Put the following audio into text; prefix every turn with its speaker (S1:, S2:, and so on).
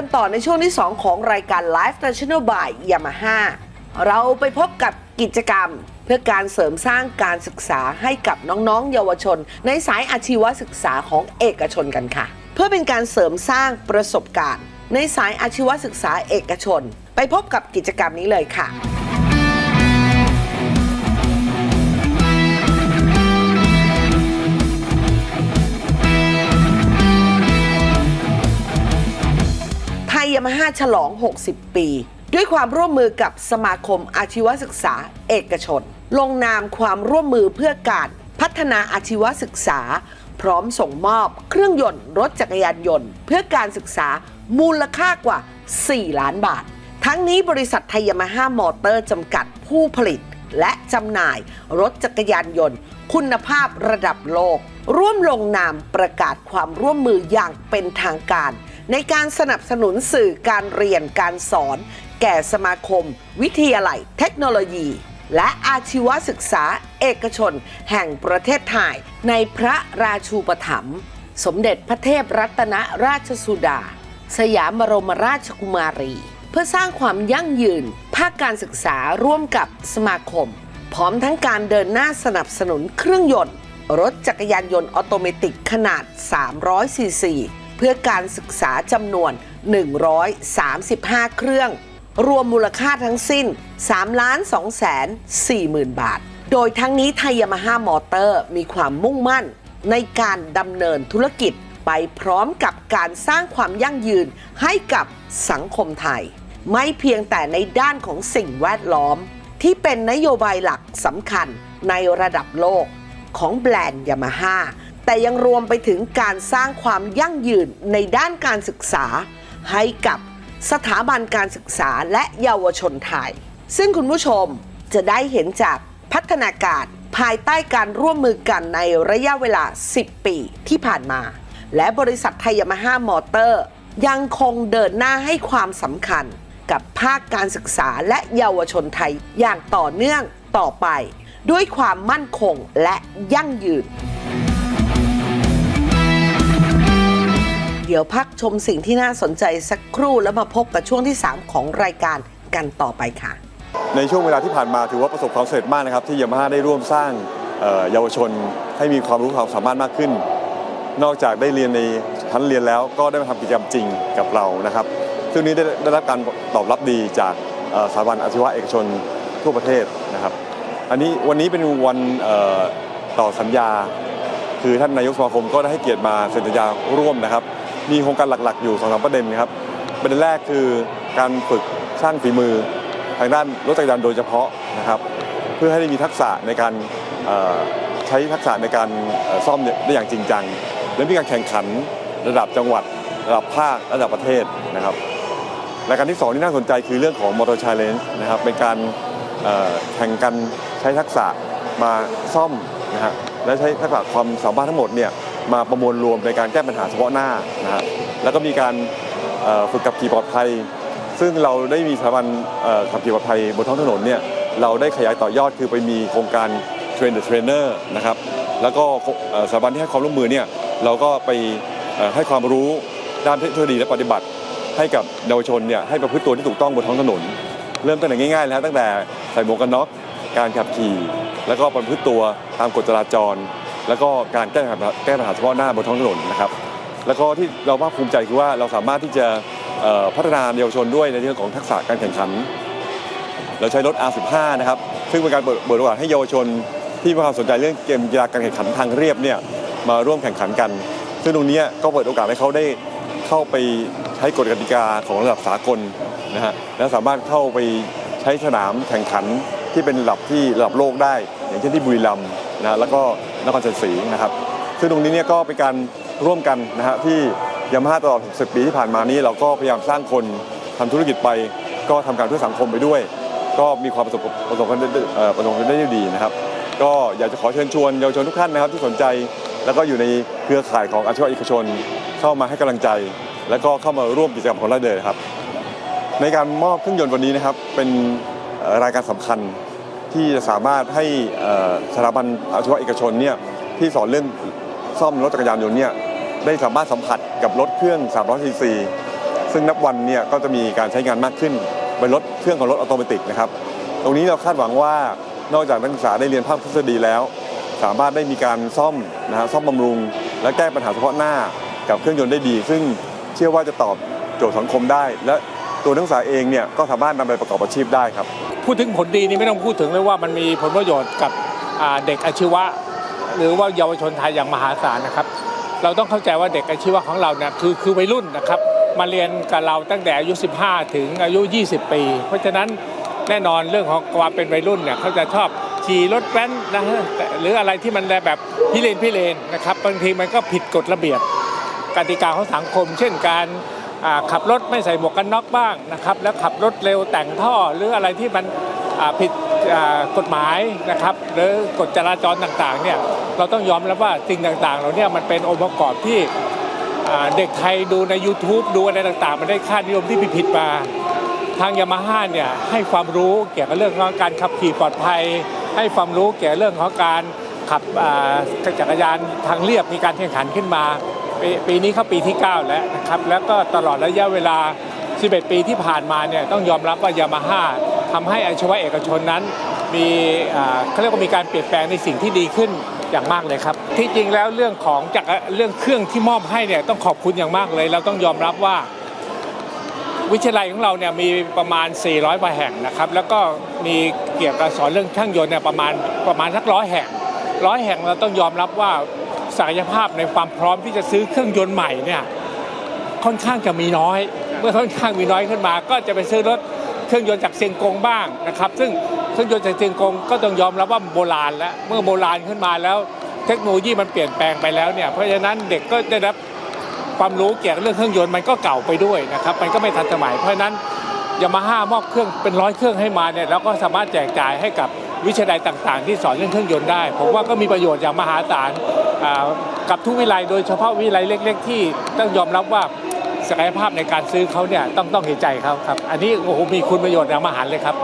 S1: กันต่อในช่วงที่ 2 ของรายการ Live National by Yamaha เราไปพบกับกิจกรรมเพื่อการเสริมสร้างการศึกษาให้กับน้องๆ เยาวชน ในสายอาชีวศึกษาของเอกชนกันค่ะ เพื่อเป็นการเสริมสร้างประสบการณ์ ในสายอาชีวศึกษาเอกชน ไปพบกับกิจกรรมนี้เลยค่ะ ยยามาฮ่าฉลอง 60 ปี ด้วยความร่วมมือกับสมาคมอาชีวศึกษาเอกชน ลงนามความร่วมมือเพื่อการพัฒนาอาชีวศึกษา พร้อมส่งมอบเครื่องยนต์รถจักรยานยนต์ เพื่อการศึกษามูลค่ากว่า 4 ล้านบาท ทั้งนี้บริษัทไทยามาฮ่ามอเตอร์จำกัดผู้ผลิตและจำหน่ายรถจักรยานยนต์ คุณภาพระดับโลก ร่วมลงนามประกาศความร่วมมืออย่างเป็นทางการ ในการสนับสนุนสื่อการเรียนการสอน แก่สมาคม วิทยาลัย เทคโนโลยี และอาชีวศึกษาเอกชน แห่งประเทศไทย ในพระราชูปถัมภ์สมเด็จพระเทพรัตนราชสุดา สยามบรมราชกุมารี เพื่อสร้างความยั่งยืน ภาคการศึกษาร่วมกับสมาคม พร้อมทั้งการเดินหน้าสนับสนุนเครื่องยนต์ รถจักรยานยนต์ออโตเมติกขนาด 300ซีซี เพื่อการศึกษาจำนวน 135 เครื่อง รวมมูลค่าทั้งสิ้น 3 2 4 0 0 0 0 บาท โดยทั้งนี้ไทยยามาฮ่ามอเตอร์มีความมุ่งมั่น ในการดำเนินธุรกิจไปพร้อมกับการสร้างความยั่งยืนให้กับสังคมไทย ไม่เพียงแต่ในด้านของสิ่งแวดล้อม ที่เป็นนโยบายหลักสำคัญในระดับโลกของแบรนด์ยามาฮ่า แต่ยังรวมไปถึงการสร้างความยั่งยืนในด้านการศึกษา ให้กับสถาบันการศึกษาและเยาวชนไทย ซึ่งคุณผู้ชมจะได้เห็นจากพัฒนาการภายใต้การร่วมมือกันในระยะเวลา 10 ปีที่ผ่านมา และบริษัทไทยยามาฮ่ามอเตอร์ ยังคงเดินหน้าให้ความสำคัญกับภาคการศึกษาและเยาวชนไทยอย่างต่อเนื่องต่อไป ด้วยความมั่นคงและยั่งยืน เดี๋ยวพักชมสิ่งที่น่าสนใจสักครู่แล้วมาพบกับช่วงที่ 3 ของรายการกันต่อไปค่ะ
S2: ในช่วงเวลาที่ผ่านมาถือว่าประสบความสำเร็จมากนะครับ ที่ยามาฮ่าได้ร่วมสร้างเยาวชนให้มีความรู้ความสามารถมากขึ้น นอกจากได้เรียนในชั้นเรียนแล้วก็ได้มาทำกิจกรรมจริงกับเรานะครับซึ่งนี้ได้ได้รับการตอบรับดีจากสถาบันอาชีวะเอกชนทั่วประเทศนะครับ อันนี้วันนี้เป็นวันต่อสัญญา คือท่านนายกสมาคมก็ได้ให้เกียรติมาเซ็นสัญญาร่วมนะครับ มีโครงการหลักๆ อยู่สองสามประเด็นนะครับประเด็นแรกคือการฝึกสร้างฝีมือทางด้านรถจักรยานโดยเฉพาะนะครับ เพื่อให้ได้มีทักษะในการใช้ทักษะในการซ่อมเนี่ยได้อย่างจริงจัง และมีการแข่งขันระดับจังหวัด ระดับภาคระดับประเทศนะครับรายการที่สองที่น่าสนใจคือเรื่องของมอเตอร์ช l เลน g e นะครับเป็นการแข่งกันใช้ทักษะมาซ่อมนะฮะและใช้ทักษะความสามารถทั้งหมดเนี่ย มาประมวลรวมในการแก้ปัญหาเฉพาะหน้านะฮะแล้วก็มีการฝึกขับขี่ปลอดภัย ซึ่งเราได้มีสถาบันขับขี่ปลอดภัยบนท้องถนนเนี่ยเราได้ขยายต่อยอดคือไปมีโครงการเทรนเดอร์เทรนเนอร์นะครับแล้วก็สถาบันที่ให้ความร่วมมือเนี่ยเราก็ไปให้ความรู้ด้านเทคโนโลยีและปฏิบัติ ให้กับเยาวชนเนี่ยให้ประพฤติตัวที่ถูกต้องบนท้องถนน เริ่มตั้งแต่ง่ายๆแล้วตั้งแต่ใส่หมวกกันน็อกการขับขี่ แล้วก็ประพฤติตัวตามกฎจราจร แล้วก็การแก้ปัญหาแก้ปัญหาเฉพาะหน้าบนท้องถนนนะครับแล้วก็ที่เราภาคภูมิใจคือว่าเราสามารถที่จะพัฒนาเยาวชนด้วยในเรื่องของทักษะการแข่งขัน เราใช้รถ R15 นะครับซึ่งเป็นการเปิดโอกาสให้เยาวชน ที่มีความสนใจเรื่องเกมกีฬาการแข่งขันทางเรียบเนี่ยมาร่วมแข่งขันกัน ซึ่งตรงนี้ก็เปิดโอกาสให้เขาได้เข้าไปใช้กฎกติกาของระดับสากลนะฮะและสามารถเข้าไปใช้สนามแข่งขันที่เป็นระดับที่ระดับโลกได้ อย่างเช่นที่บุรีรัมย์ นะแล้วก็นครชัยศรีนะครับซึ่งตรงนี้เนี่ยก็เป็นการร่วมกันนะฮะที่ยามาฮ่าตลอด 60 ปีที่ผ่านมานี้ เราก็พยายามสร้างคนทำธุรกิจไป ก็ทำการเพื่อสังคมไปด้วย ก็มีความประสบประสบความสำเร็จเอ่อประสบความสำเร็จได้ดีนะครับ ก็อยากจะขอเชิญชวนเยาวชนทุกท่านนะครับที่สนใจแล้วก็อยู่ในเครือข่ายของอาชีวะเอกชนเข้ามาให้กำลังใจ แล้วก็เข้ามาร่วมกิจกรรมของเราเลยครับ ในการมอบเครื่องยนต์วันนี้นะครับเป็นรายการสำคัญ ที่จะสามารถให้สถาบันอาชีวะเอกชนเนี่ยที่สอนเรื่องซ่อมรถจักรยานยนต์เนี่ยได้สามารถสัมผัสกับรถเครื่อง 300 ซีซี ซึ่งนับวันเนี่ยก็จะมีการใช้งานมากขึ้นเป็นรถเครื่องของรถออโตเมติกนะครับ ตรงนี้เราคาดหวังว่านอกจากนักศึกษาได้เรียนภาคทฤษฎีแล้ว สามารถได้มีการซ่อมนะฮะซ่อมบำรุง และแก้ปัญหาเฉพาะหน้ากับเครื่องยนต์ได้ดี ซึ่งเชื่อว่าจะตอบโจทย์สังคมได้ และ ตัวนักศึกษาเองเนี่ยก็สามารถนำไปประกอบอาชีพได้ครับ
S3: พูดถึงผลดีนี่ไม่ต้องพูดถึงเลยว่ามันมีผลประโยชน์กับเด็กอาชีวะ หรือว่าเยาวชนไทยอย่างมหาศาลนะครับ เราต้องเข้าใจว่าเด็กอาชีวะของเราเนี่ยคือคือวัยรุ่นนะครับมาเรียนกับเราตั้งแต่อายุ 15 ถึงอายุ 20 ปี เพราะฉะนั้นแน่นอนเรื่องของความเป็นวัยรุ่นเนี่ยเขาจะชอบขี่รถแว้นนะฮะหรืออะไรที่มันแบบพิเรนพิเรนนะครับบางทีมันก็ผิดกฎระเบียบกติกาของสังคม เช่นการ ขับรถไม่ใส่หมวกกันน็อกบ้างนะครับ แล้วขับรถเร็วแต่งท่อหรืออะไรที่มันผิดกฎหมายนะครับ หรือกฎจราจรต่างๆเนี่ยเราต้องยอมรับว่าสิ่งต่างๆเราเนี่ยมันเป็นองค์ประกอบที่เด็กไทยดูใน YouTube ดูอะไรต่างๆ มันได้ค่านิยมที่ผิดๆมา ทางยามาฮ่าเนี่ยให้ความรู้เกี่ยวกับเรื่องของการขับขี่ปลอดภัย ให้ความรู้เกี่ยวกับเรื่องของการขับจักรยานทางเรียบมีการแข่งขันขึ้นมา ปปีนี้เข้าปีที่ 9 แล้วนะครับแล้วก็ตลอดระยะเวลา 11 ปีที่ผ่านมาเนี่ยต้องยอมรับว่ายามาฮ่าทำให้อาชีวะเอกชนนั้น มีเขาเรียกว่ามีการเปลี่ยนแปลงในสิ่งที่ดีขึ้นอย่างมากเลยครับ ที่จริงแล้วเรื่องของจากเรื่องเครื่องที่มอบให้เนี่ยต้องขอบคุณอย่างมากเลย เราต้องยอมรับว่า วิทยาลัยของเราเนี่ยมีประมาณ 400กว่าแห่งนะครับ แล้วก็มีเกี่ยวกับสอนเรื่องช่างยนต์เนี่ยประมาณประมาณสักร้อยแห่งร้อยแห่งเราต้องยอมรับว่า ศักยภาพในความพร้อมที่จะซื้อเครื่องยนต์ใหม่เนี่ยค่อนข้างจะมีน้อย เมื่อค่อนข้างมีน้อยขึ้นมา ก็จะไปซื้อรถเครื่องยนต์จากเซียงกงบ้างนะครับ ซึ่งเครื่องยนต์จากเซียงกงก็ต้องยอมรับว่าโบราณแล้วเมื่อโบราณขึ้นมาแล้ว เทคโนโลยีมันเปลี่ยนแปลงไปแล้วเนี่ยเพราะฉะนั้นเด็กก็ได้รับความรู้เกี่ยวกับเรื่องเครื่องยนต์มันก็เก่าไปด้วยนะครับมันก็ไม่ทันสมัยเพราะฉะนั้นยามาฮ่ามอบเครื่องเป็นร้อยเครื่องให้มาเนี่ยแล้วก็สามารถแจกจ่ายให้กับ วิทยาลัยต่างๆ ที่สอนเรื่องเครื่องยนต์ได้ ผมว่าก็มีประโยชน์อย่างมหาศาลกับทุกวิไลโดยเฉพาะวิไลเล็ก ๆ ที่ต้องยอมรับว่าศักยภาพในการซื้อเขาเนี่ยต้องต้องเห็นใจเขาครับ อันนี้โอ้โหมีคุณประโยชน์อย่างมหาศาลเลยครับ